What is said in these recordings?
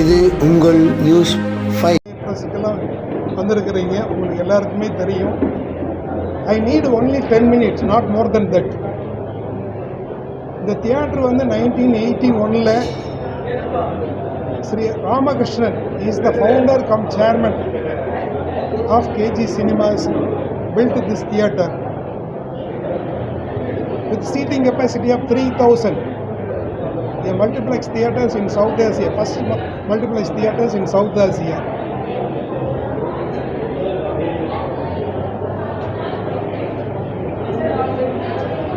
இது உங்கள் news five ப்ளஸுக்கெல்லாம் வந்திருக்கிறீங்க. உங்களுக்கு எல்லாருக்குமே தெரியும். I need only ten minutes not more then that இந்த தியேட்டர் வந்து நைன்டீன் எயிட்டி ஒனில் Shri Ramakrishnan is the founder cum chairman of KG cinemas built this theatre with seating capacity of three thousand a multiplex theatres in South Asia, first mu- multiplex theatres in South Asia.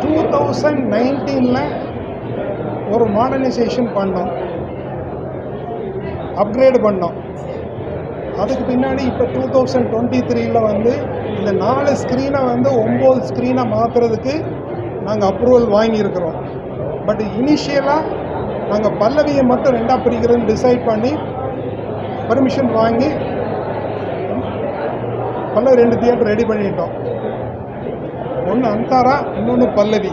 Two thousand நைன்டீனில் ஒரு modernisation பண்ணோம். Upgrade பண்ணோம். அதுக்கு பின்னாடி இப்போ two thousand twenty த்ரீயில் வந்து இந்த நாலு ஸ்க்ரீனை வந்து ஒம்பது ஸ்க்ரீனை மாற்றுறதுக்கு நாங்கள் அப்ரூவல் வாங்கியிருக்கிறோம். பட் இனிஷியலாக நாங்கள் பல்லவியை மட்டும் ரெண்டாக பிரிக்கிறதுன்னு டிசைட் பண்ணி பர்மிஷன் வாங்கி பல்லவி ரெண்டு தியேட்டர் ரெடி பண்ணிட்டோம். ஒன்று அந்தாரா இன்னொன்று பல்லவி.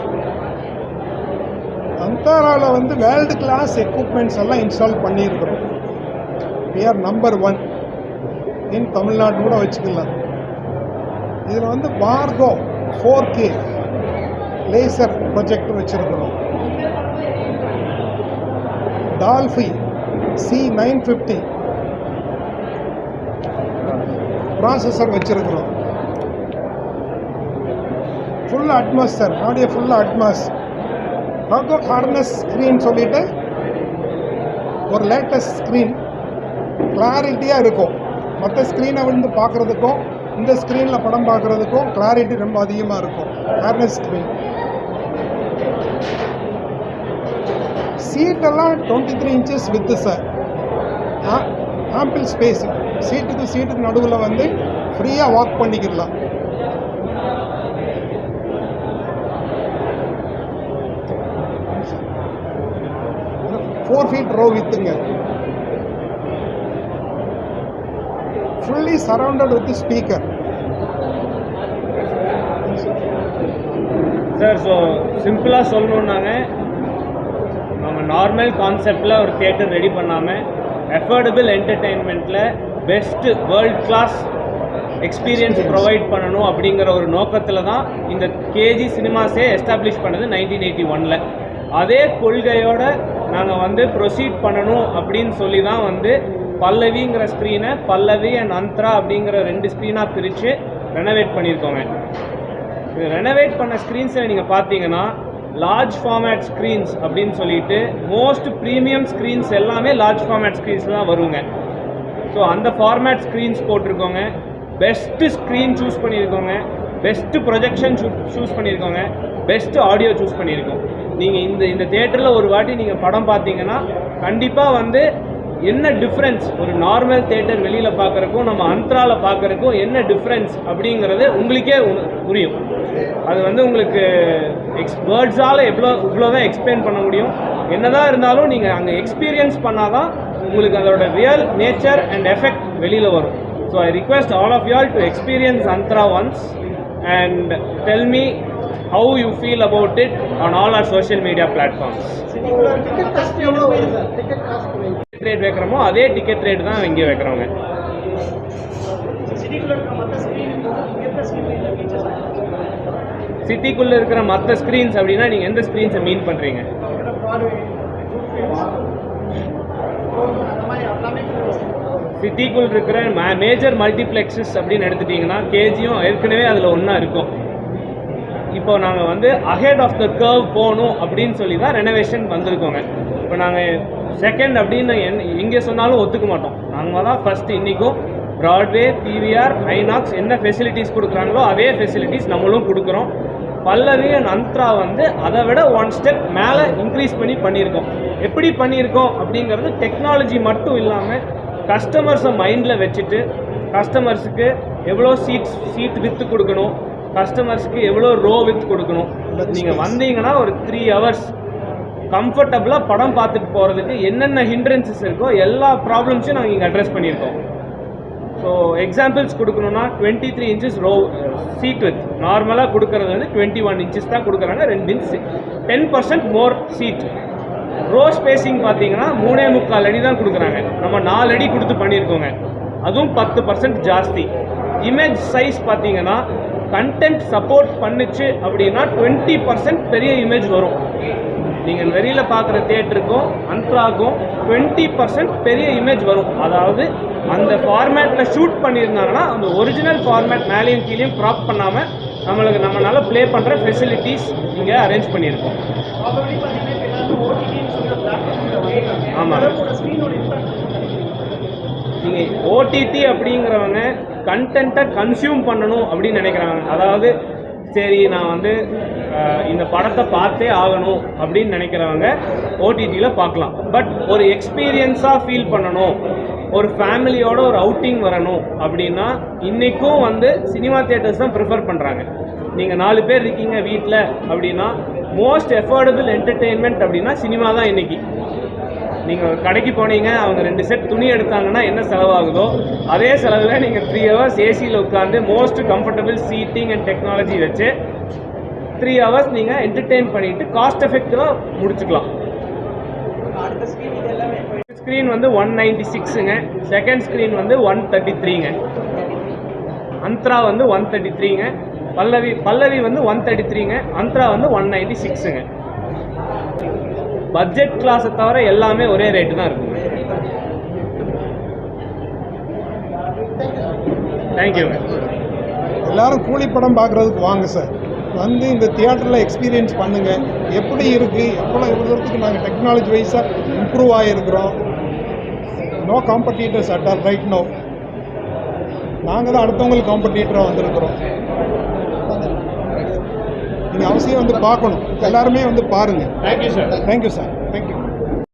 அந்தாராவில் வந்து வேர்ல்டு கிளாஸ் எக்யூப்மெண்ட்ஸ் எல்லாம் இன்ஸ்டால் பண்ணியிருக்கிறோம். We are number one in Tamil Nadu கூட வச்சுக்கலாம். இதில் வந்து Barco four K laser project வச்சுருக்கிறோம். Dolby C nine fifty. Processor வச்சுருக்குறோம். ஃபுல் அட்மாஸ் சார் ஆடியோ ஃபுல்லாக அட்மாஸ் ஹாகோ ஹார்னஸ் ஸ்க்ரீன் சொல்லிட்டு ஒரு லேட்டஸ்ட் ஸ்க்ரீன் கிளாரிட்டியாக இருக்கும். மற்ற ஸ்க்ரீனை வந்து பார்க்குறதுக்கும் இந்த ஸ்க்ரீனில் படம் பார்க்குறதுக்கும் கிளாரிட்டி ரொம்ப அதிகமாக இருக்கும். Harkness screen சீட்டெல்லாம் twenty three inches with sir ample space சீட்டுக்கு சீட்டுக்கு நடுவில் வந்து ஃப்ரீயாக வாக் பண்ணிக்கிடலாம். Four feet row வித்துங்க fully surrounded with speaker sir so சிம்பிளாக சொல்லணுன்னாங்க நார்மல் கான்செப்டில் ஒரு தியேட்டர் ரெடி பண்ணாமல் affordable என்டர்டெயின்மெண்ட்டில் best world class experience provide பண்ணணும் அப்படிங்கிற ஒரு நோக்கத்தில் தான் இந்த கேஜி சினிமாஸே எஸ்டாப்ளிஷ் பண்ணது நைன்டீன் எயிட்டி ஒனில் அதே கொள்கையோட நாங்கள் வந்து ப்ரொசீட் பண்ணணும் அப்படின்னு சொல்லி தான் வந்து பல்லவிங்கிற ஸ்க்ரீனை பல்லவி அண்ட் அந்த்ரா அப்படிங்கிற ரெண்டு ஸ்க்ரீனாக பிரித்து ரெனோவேட் பண்ணியிருக்கோங்க இது ரெனோவேட் பண்ண ஸ்க்ரீன்ஸில் நீங்கள் பார்த்தீங்கன்னா லார்ஜ் ஃபார்மேட் ஸ்க்ரீன்ஸ் அப்படின்னு சொல்லிட்டு மோஸ்ட் ப்ரீமியம் ஸ்க்ரீன்ஸ் எல்லாமே லார்ஜ் ஃபார்மேட் ஸ்க்ரீன்ஸ் தான் வருங்க. ஸோ அந்த ஃபார்மேட் ஸ்க்ரீன்ஸ் போட்டிருக்கோங்க. பெஸ்ட்டு ஸ்க்ரீன் சூஸ் பண்ணியிருக்கோங்க. பெஸ்ட்டு ப்ரொஜெக்ஷன் சூஸ் பண்ணியிருக்கோங்க. பெஸ்ட்டு ஆடியோ சூஸ் பண்ணியிருக்கோம். நீங்கள் இந்த இந்த தேட்டரில் ஒரு வாட்டி நீங்கள் படம் பார்த்தீங்கன்னா கண்டிப்பாக வந்து என்ன டிஃப்ரென்ஸ் ஒரு நார்மல் தேட்டர் வெளியில் பார்க்குறக்கும் நம்ம அந்த்ரால பார்க்குறக்கும் என்ன டிஃப்ரென்ஸ் அப்படிங்கிறது உங்களுக்கே புரியும். அது வந்து உங்களுக்கு எக்ஸ் வேர்ட்ஸால் எவ்வளோ இவ்வளோ தான் எக்ஸ்பிளைன் பண்ண முடியும். என்னதான் இருந்தாலும் நீங்கள் அங்கே எக்ஸ்பீரியன்ஸ் பண்ணால் தான் உங்களுக்கு அதோட ரியல் நேச்சர் அண்ட் எஃபெக்ட் வெளியில் வரும். So I request all of you all to experience Andra once and tell me how you feel about it on all our social media platforms ticket rate வைக்கிறோமோ அதே ticket rate தான் இங்கே வைக்கிறோங்க சிட்டிக்குள்ளே இருக்கிற மற்ற screens அப்படின்னா நீங்கள் எந்த ஸ்க்ரீன்ஸை மீன் பண்ணுறீங்க சிட்டிக்குள் இருக்கிற மேஜர் மல்டிப்ளெக்ஸஸ் அப்படின்னு எடுத்துட்டிங்கன்னா கேஜியும் ஏற்கனவே அதில் ஒன்றா இருக்கும். இப்போ நாங்கள் வந்து அஹெட் ஆஃப் த கர்வ் போகணும் அப்படின்னு சொல்லி தான் ரெனோவேஷன் வந்திருக்கோங்க. இப்போ நாங்கள் செகண்ட் அப்படின்னு என் எங்கே சொன்னாலும் ஒத்துக்க மாட்டோம். நாங்கள் தான் ஃபஸ்ட்டு இன்றைக்கும் ப்ராட்வே பிவிஆர் ஐநாக்ஸ் என்ன ஃபெசிலிட்டிஸ் கொடுக்குறாங்களோ அதே ஃபெசிலிட்டிஸ் நம்மளும் கொடுக்குறோம். பல்லவி அண்ட் அந்த்ரா வந்து அதை விட ஒன் ஸ்டெப் மேலே இன்க்ரீஸ் பண்ணி பண்ணியிருக்கோம். எப்படி பண்ணியிருக்கோம் அப்படிங்கிறது டெக்னாலஜி மட்டும் இல்லாமல் கஸ்டமர்ஸை மைண்டில் வச்சுட்டு கஸ்டமர்ஸுக்கு எவ்வளோ சீட்ஸ் சீட் வித்து கொடுக்கணும் கஸ்டமர்ஸ்க்கு எவ்வளோ ரோ வித் கொடுக்கணும். நீங்கள் வந்தீங்கன்னா ஒரு த்ரீ ஹவர்ஸ் கம்ஃபர்டபுளாக படம் பார்த்துட்டு போகிறதுக்கு என்னென்ன ஹிண்ட்ரன்சஸ் இருக்கோ எல்லா ப்ராப்ளம்ஸையும் நாங்கள் இங்கே அட்ரஸ் பண்ணியிருக்கோம். ஸோ எக்ஸாம்பிள்ஸ் கொடுக்கணும்னா twenty three inches row seat with நார்மலாக கொடுக்கறது வந்து டுவெண்ட்டி ஒன் இன்ச்சஸ் தான் கொடுக்குறாங்க ரெண்டு inch ten percent more seat row spacing பார்த்தீங்கன்னா மூணே முக்கால் அடி தான் கொடுக்குறாங்க. நம்ம நாலு அடி கொடுத்து பண்ணியிருக்கோங்க. அதுவும் பத்து பர்சன்ட் ஜாஸ்தி. இமேஜ் சைஸ் பார்த்தீங்கன்னா கண்டென்ட் சப்போர்ட் பண்ணுச்சு அப்படின்னா டுவெண்ட்டி பர்சன்ட் பெரிய இமேஜ் வரும். நீங்கள் வெளியில் பார்க்குற தியேட்டருக்கும் அன்ட்ராக்கும் டுவெண்ட்டி பர்சன்ட் பெரிய இமேஜ் வரும். அதாவது அந்த ஃபார்மேட்டில் ஷூட் பண்ணியிருந்தாங்கன்னா அந்த ஒரிஜினல் ஃபார்மேட் மேலேயும் கீழேயும் க்ராப் பண்ணாமல் நம்மளுக்கு நம்மளால் ப்ளே பண்ணுற ஃபெசிலிட்டிஸ் இங்கே அரேஞ்ச் பண்ணியிருக்கோம். ஆமாம் நீங்கள் ஓடிடி அப்படிங்கிறவங்க கண்டென்ட்டை கன்சியூம் பண்ணணும் அப்படின்னு நினைக்கிறாங்க. அதாவது சரி நான் வந்து இந்த படத்தை பார்த்தே ஆகணும் அப்படின்னு நினைக்கிறவங்க ஓடிடியில் பார்க்கலாம். பட் ஒரு எக்ஸ்பீரியன்ஸாக ஃபீல் பண்ணணும். ஒரு ஃபேமிலியோட ஒரு அவுட்டிங் வரணும் அப்படின்னா இன்றைக்கும் வந்து சினிமா தியேட்டர்ஸ் தான் ப்ரிஃபர் பண்ணுறாங்க நீங்கள் நாலு பேர் இருக்கீங்க வீட்டில் அப்படின்னா மோஸ்ட் எஃபோர்டபுள் என்டர்டெயின்மெண்ட் அப்படின்னா சினிமா தான் இன்றைக்கி நீங்கள் கடைக்கு போனீங்க அவங்க ரெண்டு செட் துணி எடுத்தாங்கன்னா என்ன செலவாகுதோ அதே செலவில் நீங்கள் த்ரீ ஹவர்ஸ் ஏசியில் உட்காந்து most comfortable seating and technology வச்சு த்ரீ ஹவர்ஸ் நீங்கள் என்டர்டெயின் பண்ணிட்டு காஸ்ட் எஃபெக்டிவாக முடிச்சுக்கலாம். ஸ்க்ரீன் வந்து ஒன் நைன்டி சிக்ஸுங்க செகண்ட் ஸ்க்ரீன் வந்து ஒன் தேர்ட்டி த்ரீங்க அந்த்ரா வந்து ஒன் தேர்ட்டி த்ரீங்க பல்லவி பல்லவி வந்து ஒன் தேர்ட்டி த்ரீங்க அந்த்ரா வந்து ஒன் நைன்டி சிக்ஸுங்க பட்ஜெட் கிளாஸை தவிர எல்லாமே ஒரே ரேட்டு தான் இருக்குங்க. தேங்க்யூங்க எல்லாரும் கூலி படம் பார்க்குறதுக்கு வாங்க சார் வந்து இந்த தியேட்டரில் எக்ஸ்பீரியன்ஸ் பண்ணுங்கள் எப்படி இருக்குது எவ்வளோ எவ்வளோ தூரத்துக்கு நாங்கள் டெக்னாலஜி வைஸாக improve ஆகிருக்கிறோம் no competitors at our right now நாங்கள் தான் அடுத்தவங்களுக்கு காம்படிட்டராக வந்திருக்கிறோம். நீங்கள் அவசியம் வந்து பார்க்கணும். எல்லாருமே வந்து பாருங்கள் thank you sir thank you sir thank you